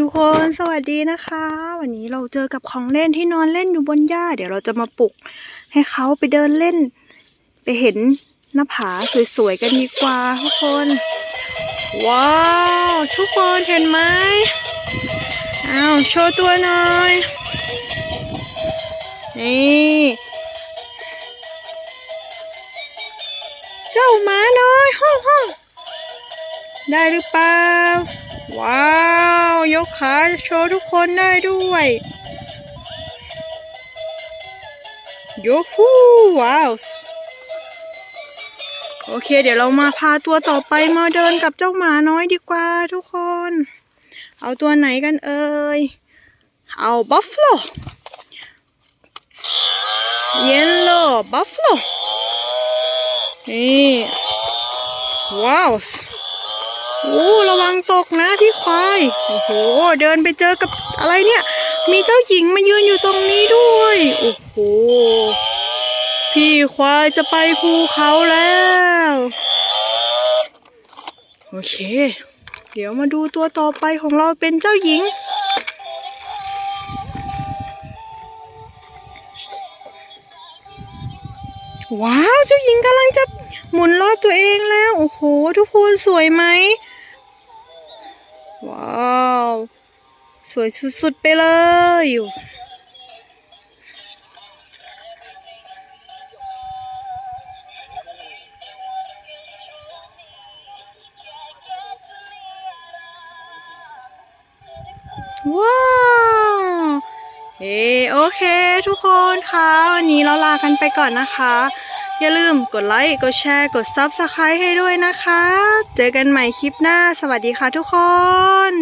ทุกคนสวัสดีนะคะ วันนี้เราเจอกับของเล่นที่นอนเล่นอยู่บนหญ้า เดี๋ยวเราจะมาปลุก ให้เขาไปเดินเล่น ไปเห็นหน้าผาสวยๆกันดีกว่าทุกคน ว้าวทุกคนเห็นไหมอ้าวโชว์ตัวหน่อย นี่เจ้าหมาน้อยห้องห้องได้หรือเปล่า ว้าว ยกขาโชว์ทุกคนได้ด้วยโยฮูว้าว โอเค เดี๋ยวเรามาพาตัวต่อไปมาเดินกับเจ้าหมาน้อยดีกว่าทุกคน เอาตัวไหนกันเอ่ย เอาบัฟฟ a l o เยลโล่บัฟฟ a l o นี่ ว้าว โอ้ระวังตกนะพี่ควาย โอ้โห เดินไปเจอกับอะไรเนี่ย มีเจ้าหญิงมายืนอยู่ตรงนี้ด้วย โอ้โห พี่ควายจะไปภูเขาแล้ว โอเค เดี๋ยวมาดูตัวต่อไปของเราเป็นเจ้าหญิง ว้าว เจ้าหญิงกำลังจะหมุนรอบตัวเองแล้ว โอ้โห ทุกคนสวยไหม สวยสุดๆไปเลยว้าวเอโอเค ทุกคนคะวันนี้เราลากันไปก่อนนะคะ อย่าลืมกดไลค์ กดแชร์ กด Subscribe ให้ด้วยนะคะ เจอกันใหม่คลิปหน้า สวัสดีค่ะทุกคน